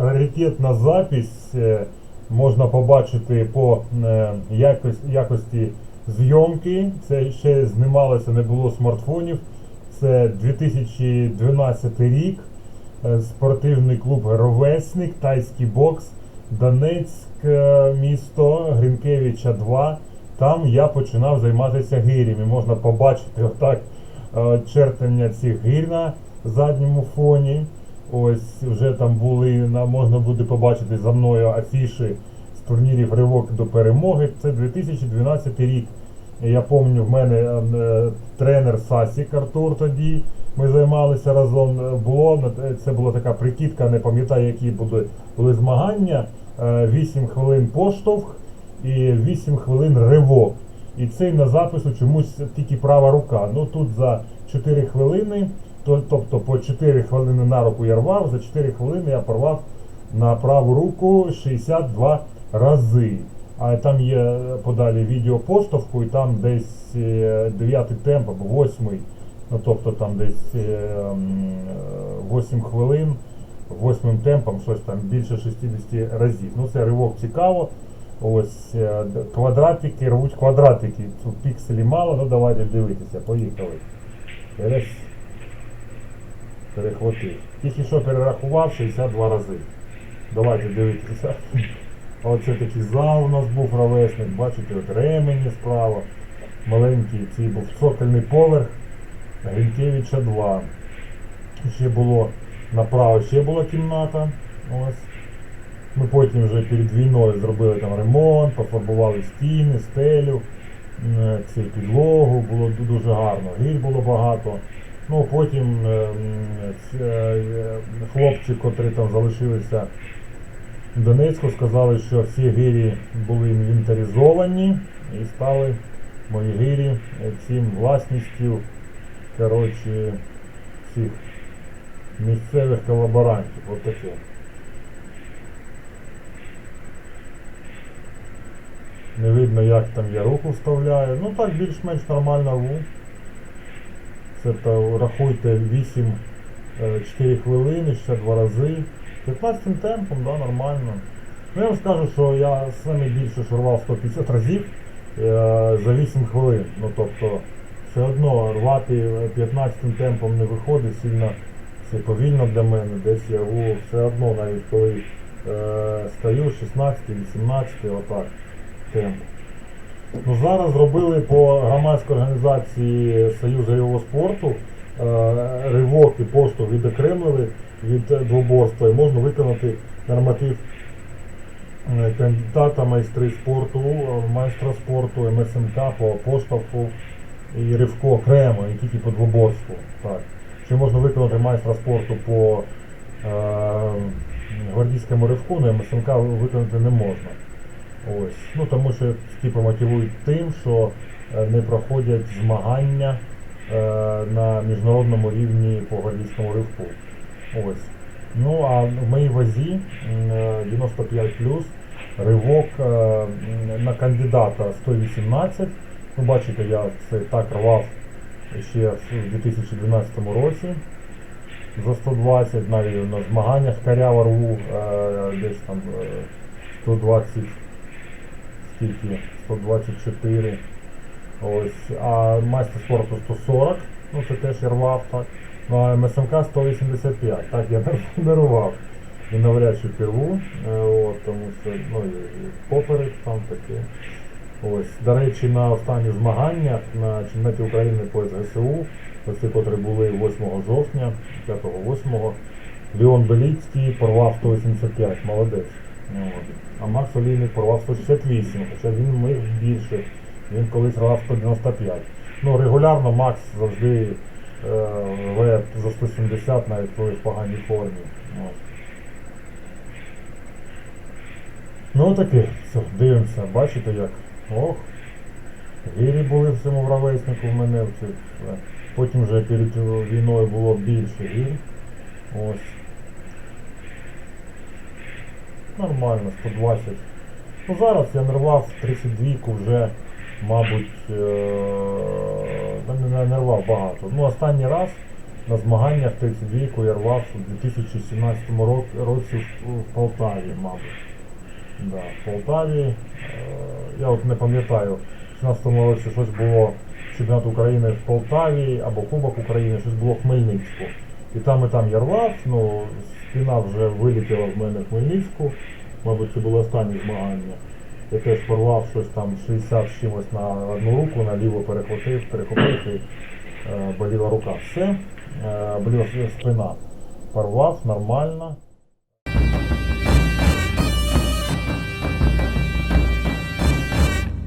раритетна запись. е, Можна побачити по е, якості, зйомки. Це ще знімалося, не було смартфонів. Це 2012 рік. Е, Спортивний клуб Ровесник, тайський бокс, Донецьк, місто, Гринкевича 2. Там я починав займатися гирями. Можна побачити отак чертання цих гір на задньому фоні. Ось вже там були, можна буде побачити за мною афіші з турнірів Ривок до перемоги. Це 2012 рік. Я пам'ятаю, в мене е, тренер Сасік Артур тоді. Ми займалися разом. Е, Було е, це була така прикидка, не пам'ятаю, які були, були змагання. Е, 8 хвилин поштовх і 8 хвилин ривок. І цей на запису чомусь тільки права рука. Ну тут за 4 хвилини, тобто по 4 хвилини на руку я рвав, за 4 хвилини я порвав на праву руку 62 рази. А там є подалі відео поштовху, і там десь 9 темп або 8, ну тобто там десь е, 8 хвилин, 8 темпом щось там більше 60 разів. Ну це ривок цікаво. Ось е, квадратики рвуть квадратики. Тут пікселі мало, ну давайте дивитися, поїхали. Раз. Перехватив. Тільки що перерахував 62 рази. Давайте дивитися. Оце такий зал у нас був ровесник, бачите, от ремені справа. Маленький цей був цокольний поверх Гринкевича 2. Ще було направо ще була кімната. Ось. Ми потім вже перед війною зробили там ремонт, пофарбували стіни, стелю, цю підлогу, було дуже гарно, гіль було багато. Ну потім е, м, е, хлопці, котрі там залишилися в Донецьку, сказали, що всі гирі були інвентаризовані і стали мої гирі е, цим власністю коротше, цих місцевих колаборантів. От таке. Не видно, як там я руку вставляю. Ну так більш-менш нормально рву. Це то рахуйте 8 е, 4 хвилини, ще два рази. 15 темпом, да, нормально. Ну я вам скажу, що я саме більше шурвав 150 разів е, за 8 хвилин. Ну тобто все одно рвати 15 темпом не виходить, сильно це повільно для мене, десь я рву все одно, навіть коли е, стою 16, 18, отак темп. Ну, зараз зробили по громадській організації гірського спорту е, ривок і поштовх відокремили від двоборства і можна виконати норматив е, кандидата майстри спорту, е, майстра спорту, МСМК по поштовху і ривку окремо, і тільки по двоборству. Так. Ще можна виконати майстра спорту по е, гвардійському ривку, але МСМК виконати не можна. Ось. Ну тому що типу мотивують тим, що е, не проходять змагання е, на міжнародному рівні по гвардійському ривку. Ось. Ну а в моїй вазі е, 95 ривок е, на кандидата 118. Ну, бачите, я це так рвав ще в 2012 році за 120, навіть на змаганнях карява рву е, десь там е, 120 скільки 124. Ось, а майстер спорту 140, ну це теж я рвав так. Ну а МСМК 185, так я не- рвав. І навряд чи перву, е, от, тому що ну, і, поперек там таке. Ось, до речі, на останніх змаганнях на чемпіонаті України по СГСУ, оці, котрі були 8 жовтня, 5-8, Леон Беліцький порвав 185, молодець. Ну. А Макс Олійник порвав 168, хоча він мив більше. Він колись рвав 195. Ну, регулярно Макс завжди е, за 170, навіть в поганій формі. Ну таке, все, дивимося, бачите як. Ох. Гірі були в цьому ровеснику в мене. е, Потім вже перед війною було більше гір. Ось. Нормально, 120. Ну зараз я нарвав 32 вже, мабуть, е, не, нарвав багато. Ну останній раз на змаганнях 32 я рвав у 2017 ро- році в, Полтаві, мабуть. Да, в Полтаві. Е, я от не пам'ятаю, в 16 році щось було чемпіонат України в Полтаві або Кубок України, щось було в Хмельницьку. І там, і там я рвав, ну, спина вже вилетіла в мене в Хмельницьку, мабуть, це було останні змагання. Я теж порвав щось там 60 з чимось на одну руку, на ліву перехватив, перехопив і е, боліла рука. Все, е, боліла спина. Порвав нормально.